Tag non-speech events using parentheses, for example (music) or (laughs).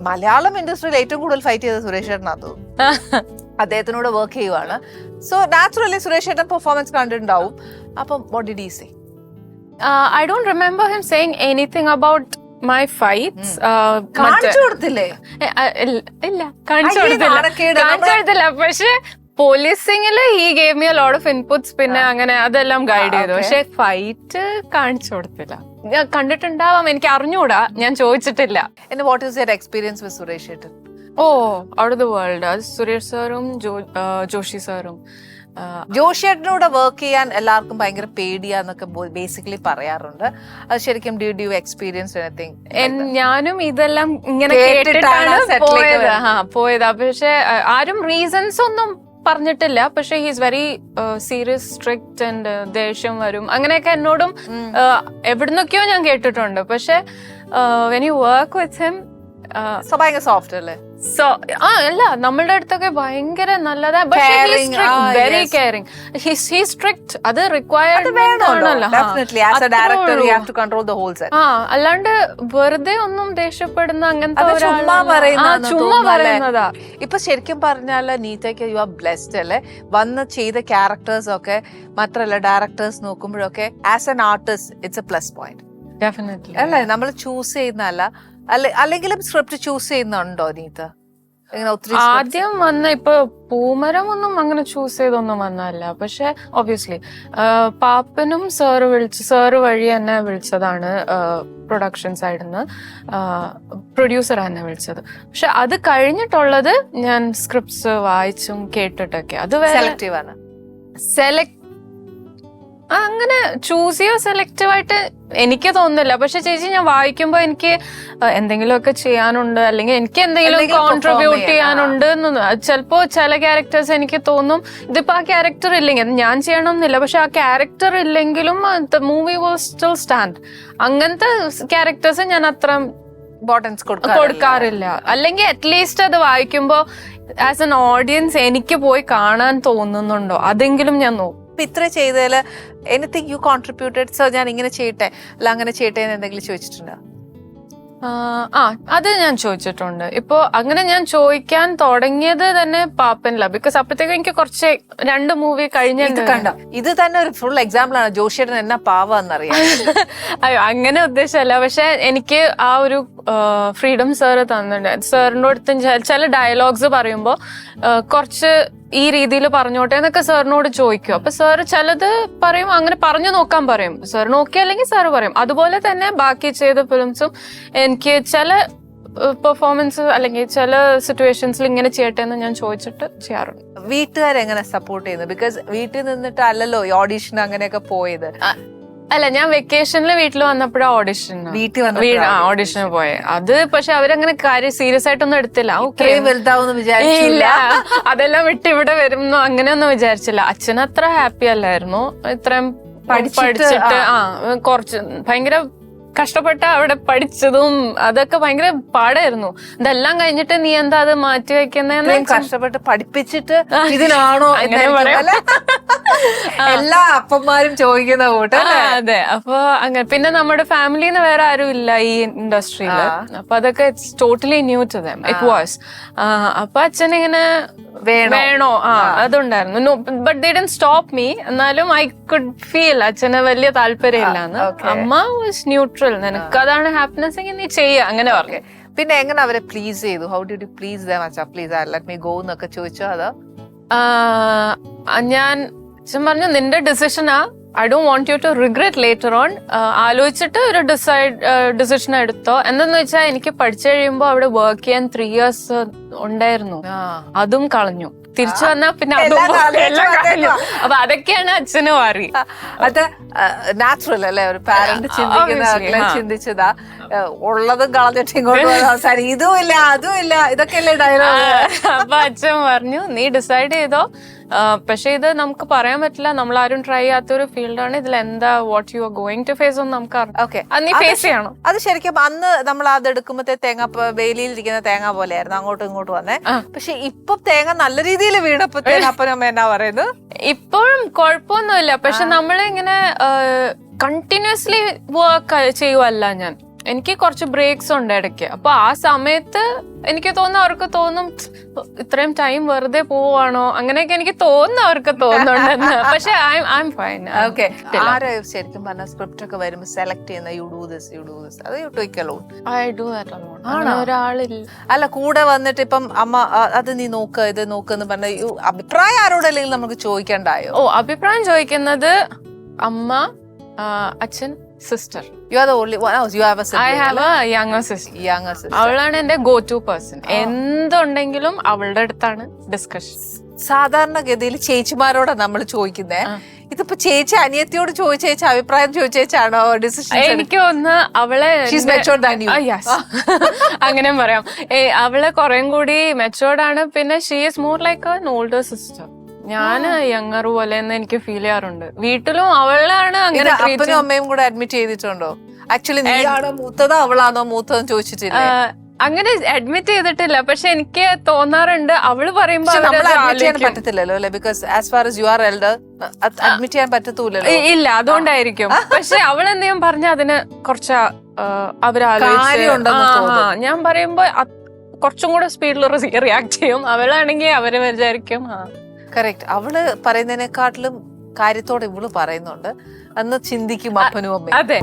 മലയാളം ഇൻഡസ്ട്രിയിൽ ഏറ്റവും കൂടുതൽ ഫൈറ്റ് ചെയ്ത സുരേഷ് ചേട്ടനാണ്. തോന്നുന്നു അദ്ദേഹത്തിനോട് വർക്ക് ചെയ്യുവാണ്. സോ നാച്ചുറലി സുരേഷ് ചേട്ടൻ പെർഫോമൻസ് കണ്ടിട്ടുണ്ടാവും. അപ്പം what did he say I I remember him him anything about കാണിച്ചു കൊടുത്തില്ലേ? ഏ, ആ, ഇല്ല- കാണിച്ചു കൊടുത്തില്ല. കാണിച്ചു നമ്മളെ- കൊടുത്തില്ല. പക്ഷെ പോലീസിംഗിൽ ഈ gave me load of inputs പിന്നെ അങ്ങനെ അതെല്ലാം ഗൈഡ് ചെയ്തു. പക്ഷെ ഫൈറ്റ് കാണിച്ചു കൊടുത്തില്ല. കണ്ടിട്ടുണ്ടാവാം. എനിക്ക് അറിഞ്ഞൂടാ. ഞാൻ ചോദിച്ചിട്ടില്ല. പിന്നെ what is your experience with Suresh ചേട്ടൻ oh out of the world അത് സുരേഷ് സാറും ജോഷി സാറും. ജോഷിയേട്ടനോട് വർക്ക് ചെയ്യാൻ എല്ലാവർക്കും ഭയങ്കര പേടിയാന്നൊക്കെ ബേസിക്കലി പറയാറുണ്ട്. അത് ശരിക്കും ഡ്യൂ ഡ്യൂ എക്സ്പീരിയൻസ് എനിത്തിങ് ഞാനും ഇതെല്ലാം ഇങ്ങനെ കേട്ടിട്ടാണ്. പോയത്. പക്ഷെ ആരും റീസൺസ് ഒന്നും പറഞ്ഞിട്ടില്ല. പക്ഷെ he's very serious strict and ദേഷ്യം വരും. അങ്ങനെയൊക്കെ എന്നോടും എവിടുന്നൊക്കെയോ ഞാൻ കേട്ടിട്ടുണ്ട്. പക്ഷെ when you work with him ഭയങ്കര സോഫ്റ്റ് അല്ലേ? സോ ആ അല്ല നമ്മളുടെ അടുത്തൊക്കെ ഭയങ്കര നല്ലതാ. വെരി കെയറിങ് ഹി സ്ട്രിക്റ്റ് അത് റിക്വയർഡ് ആ അല്ലാണ്ട് വെറുതെ ഒന്നും ദേഷ്യപ്പെടുന്ന അങ്ങനത്തെ. ചുമ്മാ? പറയുന്നതാ ഇപ്പൊ ശരിക്കും പറഞ്ഞാൽ നീതയ്ക്ക് യു ആർ ബ്ലെസ്ഡ് അല്ലേ? വന്ന് ചെയ്ത ക്യാരക്ടേഴ്സ് ഒക്കെ മാത്രല്ല directors നോക്കുമ്പോഴൊക്കെ as an artist it's a plus point definitely അല്ലേ? നമ്മൾ ചൂസ് ചെയ്യുന്നതല്ല. അല്ലെങ്കിലും സ്ക്രിപ്റ്റ് ചൂസ് ചെയ്യുന്നുണ്ടോ നീത? ഇങ്ങനെ ഒത്തിരി ആദ്യം വന്ന ഇപ്പൊ പൂമരം ഒന്നും അങ്ങനെ ചൂസ് ചെയ്തൊന്നും വന്നല്ല പക്ഷെ ഒബ്വിയസ്ലി പാപ്പനും സാറ് വിളിച്ച് സാറ് വഴി എന്നെ വിളിച്ചതാണ് പ്രൊഡക്ഷൻ സൈഡിൽ നിന്ന് പ്രൊഡ്യൂസർ എന്നെ വിളിച്ചത്. പക്ഷെ അത് കഴിഞ്ഞിട്ടുള്ളത് ഞാൻ സ്ക്രിപ്റ്റ്സ് വായിച്ചും കേട്ടിട്ടൊക്കെ. അത് സെലക്റ്റീവ് ആണ്. സെലക്ട് അങ്ങനെ ചൂസ് ചെയ്യോ സെലക്റ്റീവ് ആയിട്ട് എനിക്ക് തോന്നുന്നില്ല. പക്ഷെ ചേച്ചി ഞാൻ വായിക്കുമ്പോ എനിക്ക് എന്തെങ്കിലുമൊക്കെ ചെയ്യാനുണ്ട്. അല്ലെങ്കിൽ എനിക്ക് എന്തെങ്കിലും കോൺട്രിബ്യൂട്ട് ചെയ്യാനുണ്ട് എന്ന് ചിലപ്പോ ചില ക്യാരക്ടേഴ്സ് എനിക്ക് തോന്നും ഇതിപ്പോ ആ ക്യാരക്ടർ ഇല്ലെങ്കിൽ. ഞാൻ ചെയ്യണമെന്നില്ല. പക്ഷെ ആ ക്യാരക്ടർ ഇല്ലെങ്കിലും മൂവി വാസ് സ്റ്റിൽ സ്റ്റാൻഡ് അങ്ങനത്തെ ക്യാരക്ടേഴ്സ് ഞാൻ അത്ര ഇമ്പോർട്ടൻസ് കൊടുക്കാറില്ല. അല്ലെങ്കിൽ അറ്റ്ലീസ്റ്റ് അത് വായിക്കുമ്പോ ആസ് എൻ ഓഡിയൻസ് എനിക്ക് പോയി കാണാൻ തോന്നുന്നുണ്ടോ? അതെങ്കിലും ഞാൻ നോക്കും. ഇപ്പൊ ഇത്ര ചെയ്തതിൽ എനിത്തിങ് യു കോൺട്രിബ്യൂട്ടഡ് സോ ഞാൻ ഇങ്ങനെ ചെയ്യട്ടെ? അല്ല അങ്ങനെ ചെയ്യട്ടെ എന്ന് എന്തെങ്കിലും ചോദിച്ചിട്ടുണ്ടോ? ആ, അത് ഞാൻ ചോദിച്ചിട്ടുണ്ട്. ഇപ്പോ അങ്ങനെ ഞാൻ ചോദിക്കാൻ തുടങ്ങിയത് തന്നെ പാപ്പനില ബിക്കോസ് അപ്പോഴത്തേക്കും എനിക്ക് കുറച്ച് രണ്ട് മൂവി കഴിഞ്ഞ കണ്ട? ഇത് തന്നെ ഒരു ഫുൾ എക്സാമ്പിൾ ആണ്. ജോഷിയുടെ എന്നാ പാവാന്നറിയാം. (laughs) അയ്യോ അങ്ങനെ ഉദ്ദേശമല്ല. പക്ഷെ എനിക്ക് ആ ഒരു ഫ്രീഡം സാറ് തന്നിട്ടുണ്ട്. സാറിന്റെ അടുത്ത് ചില ഡയലോഗ്സ് പറയുമ്പോൾ കുറച്ച് ഈ രീതിയിൽ പറഞ്ഞോട്ടെ എന്നൊക്കെ സാറിനോട് ചോദിക്കും. അപ്പൊ സാർ ചിലത് പറയും അങ്ങനെ പറഞ്ഞു നോക്കാൻ പറയും. സാർ നോക്കിയല്ലെങ്കിൽ സാർ പറയും. അതുപോലെ തന്നെ ബാക്കി ചെയ്ത ഫിലിംസും എനിക്ക് ചില പെർഫോമൻസ് അല്ലെങ്കിൽ ചില സിറ്റുവേഷൻസിൽ ഇങ്ങനെ ചെയ്യട്ടെ എന്ന് ഞാൻ ചോദിച്ചിട്ട് ചെയ്യാറുണ്ട്. വീട്ടുകാരെങ്ങനെ സപ്പോർട്ട് ചെയ്യുന്നു ബിക്കോസ് വീട്ടിൽ നിന്നിട്ട് അല്ലല്ലോ ഈ ഓഡീഷൻ അങ്ങനെയൊക്കെ പോയത്. അല്ല ഞാൻ വെക്കേഷനിൽ വീട്ടിൽ വന്നപ്പോഴാണ് ഓഡിഷൻ വീട്ടിൽ വന്ന ഓഡിഷന് പോയെ. അത് പക്ഷെ അവരങ്ങനെ കാര്യം സീരിയസ് ആയിട്ടൊന്നും എടുത്തില്ല. ഓക്കെ ഇത്രയും വലുതാവുന്ന വിചാരിച്ചില്ല. അതെല്ലാം വിട്ട് ഇവിടെ വരുന്നു അങ്ങനെയൊന്നും വിചാരിച്ചില്ല. അച്ഛൻ അത്ര ഹാപ്പി അല്ലായിരുന്നു. ഇത്രയും പഠിച്ചിട്ട്, ആ. കുറച്ച് ഭയങ്കര കഷ്ടപ്പെട്ട അവിടെ പഠിച്ചതും അതൊക്കെ ഭയങ്കര പാടായിരുന്നു. ഇതെല്ലാം കഴിഞ്ഞിട്ട് നീ എന്താ അത് മാറ്റി വെക്കുന്നതെന്ന് കഷ്ടപ്പെട്ട് പഠിപ്പിച്ചിട്ട് ഇതിനാണോ അങ്ങനെ പറയാം. എല്ലാ അപ്പന്മാരും ചോദിക്കുന്ന കൂട്ട് അതെ. അപ്പൊ അങ്ങനെ. പിന്നെ നമ്മുടെ ഫാമിലിന്ന് വേറെ ആരും ഇല്ല ഈ ഇൻഡസ്ട്രിയിൽ. ആ. അപ്പൊ അതൊക്കെ it's totally new to them it was അപ്പൊ അച്ഛൻ ഇങ്ങനെ വേണോ? ആ അതുണ്ടായിരുന്നു. But they didn't stop me എന്നാലും ഐ കുഡ് ഫീൽ അച്ഛന് വലിയ താല്പര്യമില്ലാന്ന്. അമ്മ വാസ് ന്യൂട്രൽ നിനക്ക് അതാണ് ഹാപ്പിനെസ് എങ്കിൽ നീ ചെയ്യ. അങ്ങനെ പറഞ്ഞു. പിന്നെ എങ്ങനെ അവരെ പ്ലീസ് ചെയ്തു? How do you please them അച്ഛാ? പ്ലീസ് ലെറ്റ് മീ ഗോ എന്നൊക്കെ ചോദിച്ചോ അതോ? ഞാൻ അച്ഛൻ പറഞ്ഞു നിന്റെ ഡിസിഷനാ I Dr want you to regret later on ആലോചിച്ചിട്ട് ഒരു ഡിസൈഡ് ഡിസിഷൻ എടുത്തോ. എന്തെന്ന് വെച്ചാൽ എനിക്ക് പഠിച്ചു കഴിയുമ്പോൾ അവിടെ വർക്ക് ചെയ്യാൻ ത്രീ ഇയേഴ്സ് ഉണ്ടായിരുന്നു. അതും കളഞ്ഞു. തിരിച്ചു വന്നാ പിന്നെ. അപ്പൊ അതൊക്കെയാണ് അച്ഛന് മാറി അത് നാച്ചുറൽ അല്ലേ? ഒരു പാരന്റ് ചിന്തിക്കുന്ന. ചിന്തിച്ചതാ. ഉള്ളതും കളഞ്ഞിട്ട് ഇങ്ങോട്ട് (laughs) അവസാനം. ഇതും ഇല്ല അതും ഇല്ല. ഇതൊക്കെയല്ലേ ഡയലോഗ് അപ്പൊ അച്ഛൻ പറഞ്ഞു നീ ഡിസൈഡ് ചെയ്തോ. പക്ഷെ ഇത് നമുക്ക് പറയാൻ പറ്റില്ല. നമ്മൾ ആരും ട്രൈ ചെയ്യാത്ത ഒരു ഫീൽഡാണ് ഇതിൽ എന്താ what you are going to face ഒന്നും നമുക്ക് ഓക്കെ അത് ഫേസ് ചെയ്യണം. അത് ശരിക്കും അന്ന് നമ്മൾ അത് എടുക്കുമ്പോ തേങ്ങ വേലിയിൽ ഇരിക്കുന്ന തേങ്ങ പോലെയായിരുന്നു. അങ്ങോട്ടും ഇങ്ങോട്ടും വന്നേ. പക്ഷെ ഇപ്പൊ തേങ്ങ നല്ല രീതിയിൽ അപ്പനും അമ്മ എന്നാ പറയുന്നത് ഇപ്പോഴും കുഴപ്പമൊന്നുമില്ല. പക്ഷെ നമ്മളിങ്ങനെ കണ്ടിന്യൂസ്ലി വർക്ക് ചെയ്യുവല്ല ഞാൻ. എനിക്ക് കുറച്ച് ബ്രേക്സ് ഉണ്ട് ഇടയ്ക്ക്. അപ്പൊ ആ സമയത്ത് എനിക്ക് തോന്നുന്നു അവർക്ക് തോന്നും ഇത്രയും ടൈം വെറുതെ പോവാണോ? അങ്ങനെയൊക്കെ എനിക്ക് തോന്നുന്നു അവർക്ക് തോന്നുന്നുണ്ടെന്ന്. പക്ഷെ I I am fine okay ആരെ ശരിക്കും പറഞ്ഞ സ്ക്രിപ്റ്റ് ഒക്കെ വരുമ്പോൾ സെലക്ട് ചെയ്യുന്ന you do this you do this അത് you take alone I do that ഒരാളില്ല അല്ല കൂടെ വന്നിട്ട് ഇപ്പം അമ്മ അത് നീ നോക്ക് ഇത് നോക്ക് എന്ന് പറഞ്ഞ അഭിപ്രായം ആരോടല്ലെങ്കിൽ നമുക്ക് ചോദിക്കണ്ടായോ? ഓ അഭിപ്രായം ചോദിക്കുന്നത് അമ്മ അച്ഛൻ sister you are only you have a sister I have a younger sister young അവളാണ് എന്റെ ഗോ ടു പേഴ്സൺ എന്തുണ്ടെങ്കിലും അവളുടെ അടുത്താണ് ഡിസ്കഷൻ സാധാരണഗതിയിൽ ചേച്ചിമാരോടാണ് നമ്മൾ ചോദിക്കുന്നത് ഇതിപ്പോ ചേച്ചി അനിയത്തിയോട് ചോദിച്ചേച്ച അഭിപ്രായം ചോദിച്ചേച്ചാണോ ഡിസിഷൻ എനിക്ക് ഒന്ന് അവളെ. (laughs) അങ്ങനെ പറയാം. അവളെ കുറേം കൂടി മെച്ചോർഡ് ആണ്. പിന്നെ she is more like older sister ഞാൻ യങ്ങർ പോലെ എനിക്ക് ഫീൽ ചെയ്യാറുണ്ട്. വീട്ടിലും അവളാണ് അങ്ങനെ അപ്പനും അമ്മയും കൂടെ അഡ്മിറ്റ് ചെയ്തിട്ടുണ്ടോ? ആക്ച്വലി നീയാണോ മൂത്തതോ അവളാണോ മൂത്തതെന്ന് ചോദിച്ചിട്ടില്ല? ആ, അങ്ങനെ അഡ്മിറ്റ് ചെയ്തിട്ടില്ല. പക്ഷെ എനിക്ക് തോന്നാറുണ്ട് അവൾ പറയുമ്പോ നമ്മൾ അഡ്മിറ്റ് ചെയ്യാൻ ആലോചിക്കും. പറ്റത്തില്ലല്ലോ അല്ലെ? Because as far you are elder admit ചെയ്യാൻ പറ്റത്തൂലല്ലോ ഇല്ല അതുകൊണ്ടായിരിക്കും. പക്ഷെ അവൾ എന്തെങ്കിലും പറഞ്ഞ അതിന് കുറച്ച് അവരാലോചിച്ച് ഞാൻ പറയുമ്പോ കുറച്ചും കൂടെ സ്പീഡിൽ റിയാക്ട് ചെയ്യും. അവളാണെങ്കിൽ അവർ വിചാരിക്കും ആ. കറക്റ്റ് അവൾ പറയുന്നതിനെക്കാട്ടിലും കാര്യത്തോടെ ഇവൾ പറയുന്നുണ്ട്. അന്ന് ചിന്തിക്കും അപ്പനും അമ്മയും. അതെ.